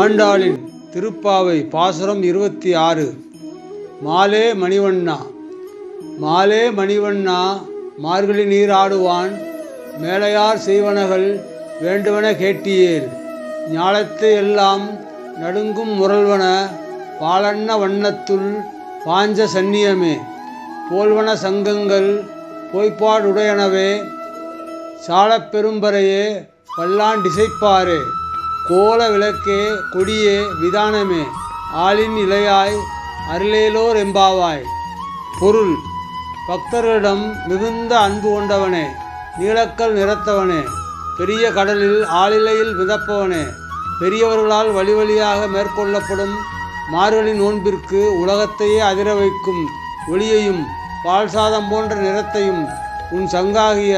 ஆண்டாளின் திருப்பாவை பாசுரம் இருபத்தி ஆறு. மாலே மணிவண்ணா மாலே மணிவண்ணா மார்கழி நீர் ஆடுவான் மேலையார் செய்வனகள் வேண்டுவன கேட்டியேல் ஞாலத்தை எல்லாம் நடுங்கும் முரல்வன பாலண்ண வண்ணத்துள் பாஞ்ச சன்னியமே. போல்வன சங்கங்கள் பொய்ப்பாடுடையனவே சாலப் பெரும்பறையே பல்லான் கோல விளக்கே கொடியே விதானமே ஆளின் இலையாய் அருளேலோர் எம்பாவாய். பொருள் பக்தர்களிடம் மிகுந்த அன்பு கொண்டவனே நீலக்கல் நிறத்தவனே பெரிய கடலில் ஆளிலையில் மிதப்பவனே பெரியவர்களால் வழி வழியாக மேற்கொள்ளப்படும் மார்கழி நோன்பிற்கு உலகத்தையே அதிர வைக்கும் ஒளியையும் பால் சாதம் போன்ற நிறத்தையும் உன் சங்காகிய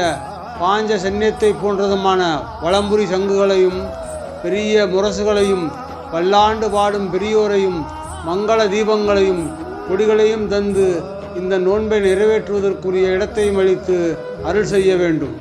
பாஞ்ச சென்னியத்தை போன்றதுமான வளம்புரி சங்குகளையும் பெரிய முரசுகளையும் பல்லாண்டு பாடும் பெரியோரையும் மங்கள தீபங்களையும் கொடிகளையும் தந்து இந்த நோன்பை நிறைவேற்றுவதற்குரிய இடத்தையும் அளித்து அருள் செய்ய வேண்டும்.